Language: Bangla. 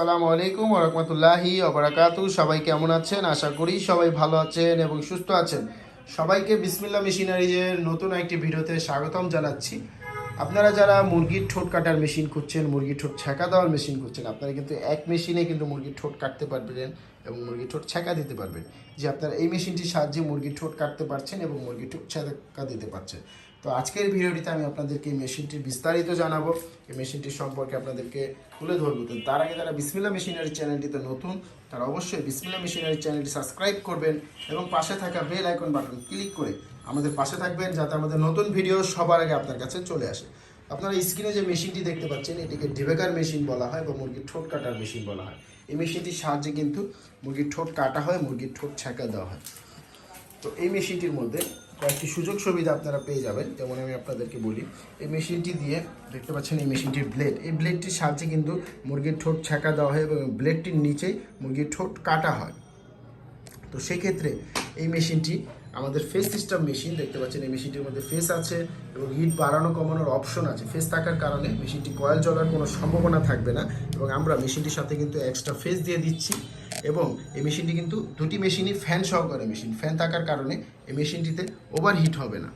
আসসালামু আলাইকুম ওরহমতুল্লাহি অবরাকাতু সবাই কেমন আছেন? আশা করি সবাই ভালো আছেন এবং সুস্থ আছেন। সবাইকে বিসমিল্লা মেশিনারিজের নতুন একটি ভিডিওতে স্বাগতম জানাচ্ছি। আপনারা যারা মুরগির ঠোঁট কাটার মেশিন খুঁজছেন, মুরগির ঠোঁট ছ্যাঁকা দেওয়ার মেশিন খুঁজছেন, আপনারা কিন্তু এক মেশিনে কিন্তু মুরগির ঠোঁট কাটতে পারবেন এবং মুরগির ঠোঁট ছ্যাঁকা দিতে পারবেন। যে আপনারা এই মেশিনটির সাহায্যে মুরগির ঠোঁট কাটতে পারছেন এবং মুরগির ঠোঁট ছ্যাঁকা দিতে পারছেন। তো আজকের ভিডিওটিতে আমি আপনাদেরকে এই মেশিনটির বিস্তারিত জানাব। এই মেশিনটির সম্পর্কে আপনাদেরকে তুলে ধরবো। তো তার আগে যারা বিসমিল্লা মেশিনারি চ্যানেলটিতে নতুন, তারা অবশ্যই বিসমিল্লা মেশিনারি চ্যানেলটি সাবস্ক্রাইব করবেন এবং পাশে থাকা বেল আইকন বাটন ক্লিক করে আমাদের পাশে থাকবেন যাতে আমাদের নতুন ভিডিও সবার আগে আপনার কাছে চলে আসে। আপনারা স্ক্রিনে যে মেশিনটি দেখতে পাচ্ছেন, এটিকে ডিবেকার মেশিন বলা হয় বা মুরগির ঠোঁট কাটার মেশিন বলা হয়। এই মেশিনটির সাহায্যে কিন্তু মুরগির ঠোঁট কাটা হয়, মুরগির ঠোঁট ছ্যাঁকা দেওয়া হয়। তো এই মেশিনটির মধ্যে কয়েকটি সুযোগ সুবিধা আপনারা পেয়ে যাবেন, যেমন আমি আপনাদেরকে বলি, এই মেশিনটি দিয়ে দেখতে পাচ্ছেন এই মেশিনটির ব্লেড এই ব্লেডটির সাহায্যে কিন্তু মুরগির ঠোঁট ছ্যাঁকা দেওয়া হয় এবং ব্লেডটির নিচেই মুরগির ঠোঁট কাটা হয়। তো সেক্ষেত্রে এই মেশিনটি, আমাদের ফেস সিস্টেম মেশিন দেখতে পাচ্ছেন এই মেশিনটির মধ্যে ফেস আছে এবং হিট বাড়ানো, কমানোর অপশন আছে। ফেস থাকার কারণে মেশিনটি কয়েল জ্বলার কোনো সম্ভাবনা থাকবে না এবং আমরা মেশিনটির সাথে কিন্তু এক্সট্রা ফেস দিয়ে দিচ্ছি। এবং এই মেশিনটি কিন্তু দুটি মেশিনই ফ্যান সহকারে মেশিন ফ্যান থাকার কারণে এই মেশিনটিতে ওভারহিট হবে না।